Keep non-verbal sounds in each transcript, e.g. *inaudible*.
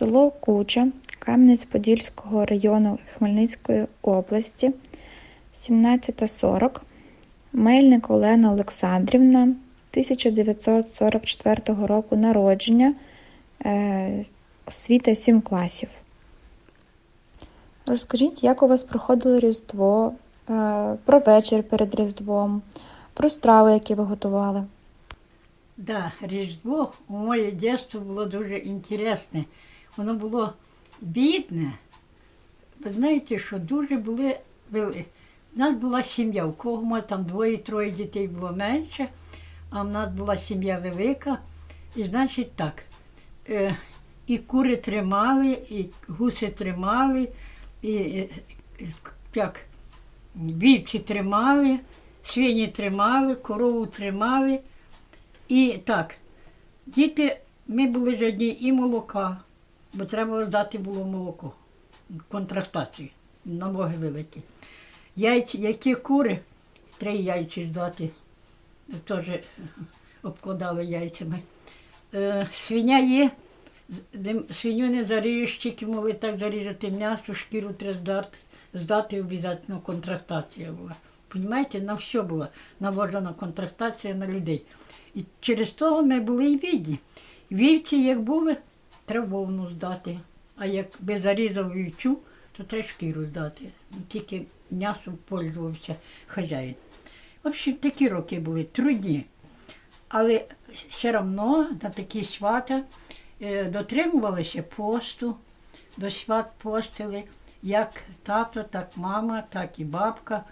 Село Куча Кам'янець-Подільського району Хмельницької області, 17.40. Мельник Олена Олександрівна, 1944 року народження, е, освіта 7 класів. Розкажіть, як у вас проходило Різдво, е, про вечір перед Різдвом, про страви, які ви готували. Да, Різдво у моє дитинство було дуже інтересне. Воно було бідне. Ви знаєте, що дуже були. У нас була сім'я, у кого може, там двоє-троє дітей було менше, а в нас була сім'я велика. І значить так, е, і кури тримали, і гуси тримали, і е, як, вівці тримали, свині тримали, корову тримали. І так, діти, ми були жадні і молока, бо треба здати було молоко, контрактацію, налоги великі. Яйці, які кури, три яйці здати, теж обкладали яйцями. Е, свиня є, свиню не заріжеш, тільки могли так зарізати м'ясо, шкіру треба здати, здати обов'язково контрактація була. Понімаєте, на все була наложена контрактація на людей. І через того ми були і бідні. Вівці, як були, треба вовну здати. А як би зарізав вівцю, то треба шкіру здати. Тільки м'ясо пользувався хазяїн. В общем, такі роки були трудні. Але все одно на такі свята е, дотримувалися посту, до свят постили, як тато, так мама, так і бабка.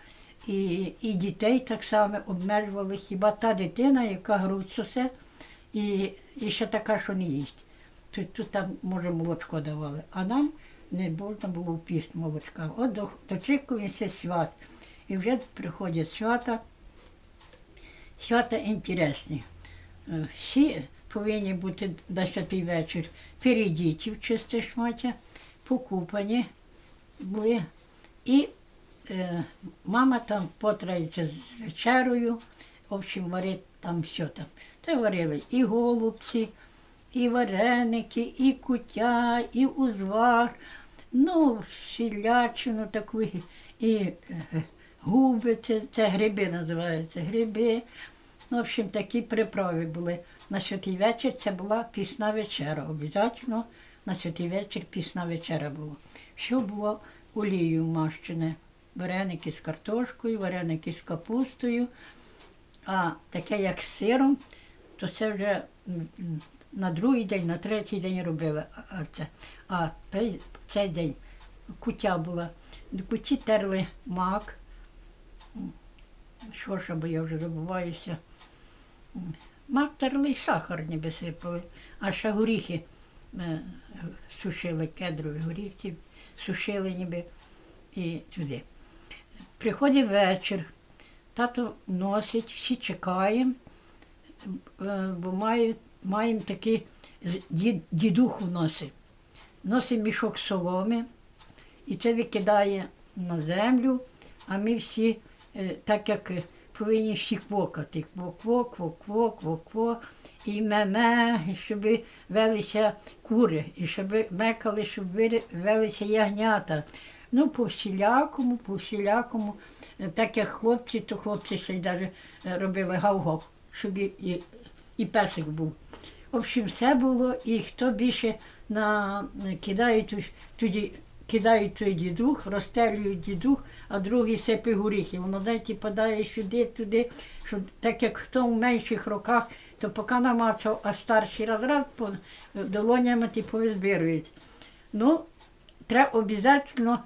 І, і дітей так само обмежували хіба та дитина, яка грудь сосе, і, і ще така, що не їсть. Тут, тут там, може, молочко давали, а нам не можна було в піст молочка. От до- дочікується свят. І вже приходять свята. Свята інтересні. Е, Всі повинні бути на святий вечір перейдіті в чисте шмаття, покупані були. І е, мама там потрається з вечерою, в общем, варить там все там. Та варили і голубці, і вареники, і кутя, і узвар, ну, щілячину таку, і е, губи, це, це гриби називаються, гриби. Ну, в общем, такі приправи були. На святий вечір це була пісна вечера. Обов'язково на святий вечір пісна вечера була. Що було олією мащене? Вареники з картошкою, вареники з капустою. А таке, як з сиром, то це вже на другий день, на третій день робили. А- це. а цей день кутя була. До куті терли мак. Що ж, бо я вже забуваюся. Мак терли і сахар ніби сипали, а ще горіхи е, сушили, кедрові горіхи, сушили ніби і туди. Приходить вечір, тато носить, всі чекаємо, е, бо мають, маємо такий дід, дідуху носить. Носить мішок соломи і це викидає на землю, а ми всі, е, так як е, повинні всі квокати. Кво-кво, кво-кво, кво-кво, і ме-ме, щоб велися кури, і щоб мекали, щоб велися ягнята. Ну, по всілякому, по всілякому. Е, Так як хлопці, то хлопці ще й навіть робили гав-гав, щоб і, і, песик був. В общем, все було, і хто більше на кидають тоді. Кидають той дідух, розстелюють дідух, а другий сипе горіхи. Воно знаєте, падає сюди, туди, що так як хто в менших роках, то поки намацав, а старший раз раз по долонями ті повизбирують. Ну, треба обов'язково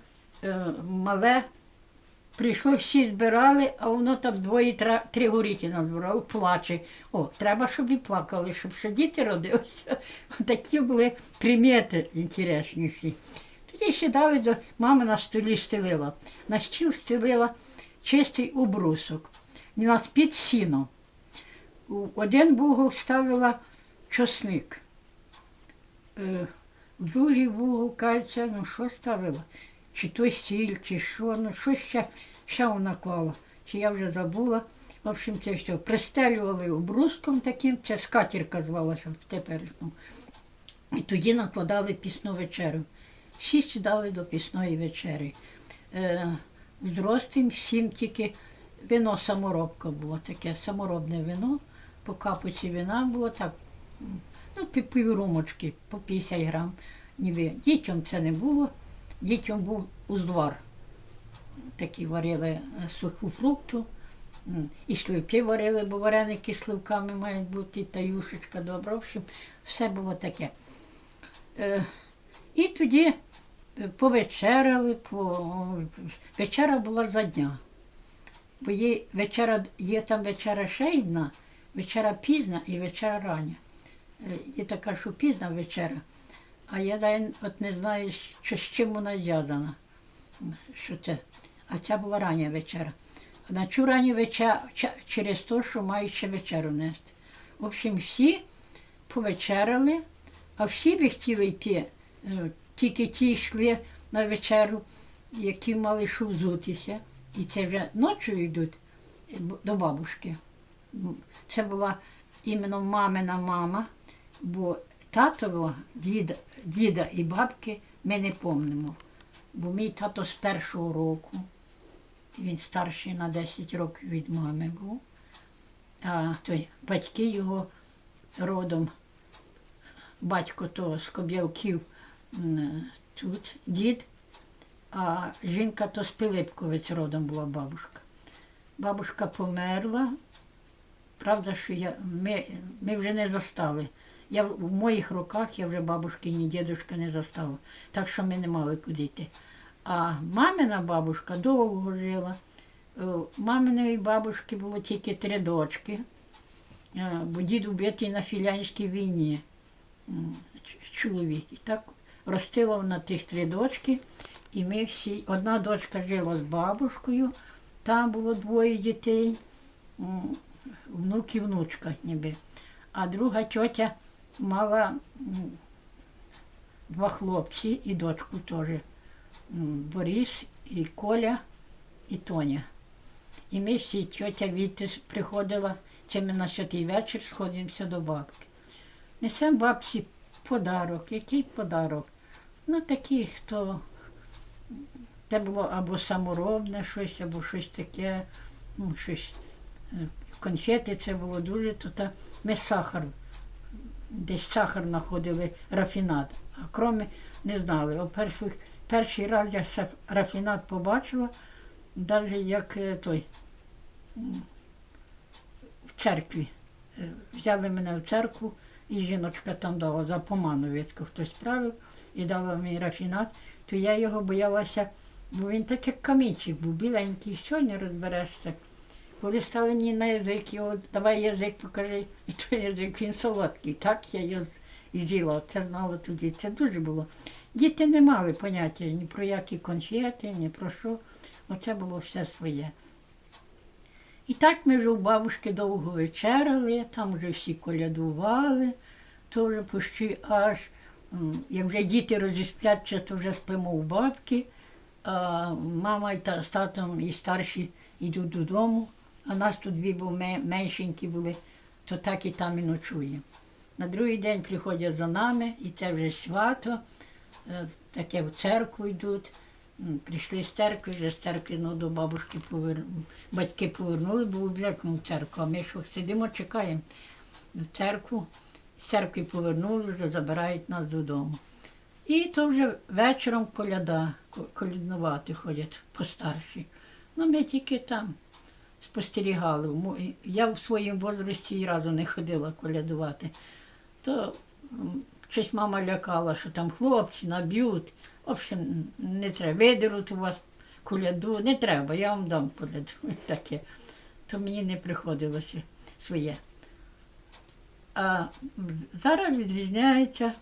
е, мале. Прийшло, всі збирали, а воно там двоє три горіхи назбирало, плаче. О, треба, щоб і плакали, щоб ще діти родилися. *laughs* Такі були примети інтересні всі. Тоді сідали до мама на столі стелила. На стіл стелила чистий обрусок. На під сіно. У один вугол ставила чосник. Е, в другий вугол, кажеться, ну що ставила? Чи то сіль, чи що, ну що ще, ще вона клала, чи я вже забула. В общем, це все. Пристелювали обруском таким, це скатірка звалася в теперішньому. І тоді накладали пісну вечерю. Всі сідали до пісної вечері. Е, взрослим всім тільки вино саморобка було таке, саморобне вино, по капуці вина було так, ну, пів піврумочки, по 50 грам. Ніби. Дітям це не було, дітям був узвар. Такі варили е, суху фрукту. І сливки варили, бо вареники з сливками мають бути, та юшечка добра. В общем, все було таке. Е, і тоді е, повечеряли, по... вечера була за дня. Бо є вечера, є там вечера ще одна, вечера пізна і вечера рання. Є така, що пізна вечера, а я навіть от не знаю, що, з чим вона зв'язана. Що це. А ця була рання вечера. А на цю ранню вечерю через те, що мають ще вечеру нести. В общем, всі повечеряли, а всі би хотіли йти. Е, Тільки ті йшли на вечеру, які мали що взутися. І це вже ночі йдуть е, до бабушки. Це була іменно мамина мама, бо татово, діда, діда і бабки ми не помнимо. Бо мій тато з першого року, він старший на 10 років від мами був. А той батьки його родом, батько то з Коб'явків тут, дід, а жінка то з Пилипковець родом була бабушка. Бабушка померла. Правда, що я, ми, ми вже не застали. Я, в моїх руках я вже бабушки, ні дідушка не застала. Так що ми не мали куди йти. А мамина бабушка довго жила. Е, У маминої бабушки було тільки три дочки, е, бо дід убитий на філянській війні чоловік. І так ростила вона тих три дочки, і ми всі, одна дочка жила з бабушкою, там було двоє дітей, внук і внучка ніби. А друга тьотя мала м, два хлопці і дочку теж. Борис і Коля і Тоня. І ми всі, тьотя Вітис приходила, це ми на святий вечір сходимося до бабки. Несемо бабці подарок. Який подарок? Ну, такий, хто це було або саморобне щось, або щось таке, ну, щось. е, Конфети це було дуже, то та ми сахар, десь сахар знаходили, рафінат. А кроме не знали. О, перший, перший раз я рафінат побачила, навіть як е, той в церкві. Е, Взяли мене в церкву, і жіночка там дала за поману відку хтось справив і дала мені рафінат, то я його боялася, бо він так як камінчик був, біленький, що не розберешся. Коли стали мені на язик, його, давай язик покажи, *laughs* і той язик він солодкий. Так я його з'їла, це знала тоді. Це дуже було. Діти не мали поняття ні про які конфети, ні про що. Оце було все своє. І так ми вже у бабушки довго вечеряли, там вже всі колядували, то вже почти аж, як вже діти розіспляться, то вже спимо у бабки, а мама і та, з татом і старші йдуть додому, а нас тут дві бо меншенькі були, то так і там і ночуємо. На другий день приходять за нами, і це вже свято, е, таке в церкву йдуть. Прийшли з церкви, вже з церкви ну, до бабушки повер... батьки повернули, бо об'єктну церкву. А ми що сидимо, чекаємо в церкву. З церкви повернули, вже забирають нас додому. І то вже вечором коляда, ко- коляднувати ходять постарші. Ну, ми тільки там спостерігали. Я в своєму возрасті ні разу не ходила колядувати. То щось мама лякала, що там хлопці наб'ють. В общем, не треба. Видеруть у вас коляду, не треба, я вам дам коляду. Таке. То мені не приходилося своє. А зараз відрізняється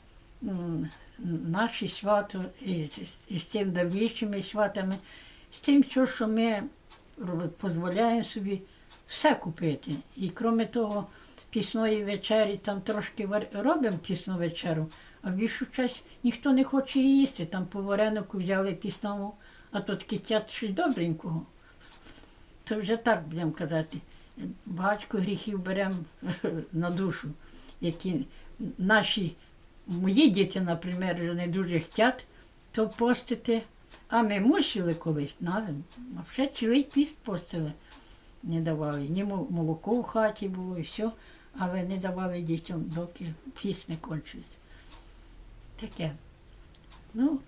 наші свято із, із тим давнішими святами, з тим, що, що ми дозволяємо собі все купити. І крім того, пісної вечері там трошки робимо пісну вечеру, а більшу часть ніхто не хоче їсти. Там по варенику взяли пісному, а тут китять щось добренького. То вже так будемо казати. Багатько гріхів беремо *laughs* на душу, які наші мої діти, наприклад, вже не дуже хочуть то постити. А ми мусили колись, навіть, взагалі цілий піст постили. Не давали. Ні молоко в хаті було і все, але не давали дітям, доки піст не кончився. Таке. Ну,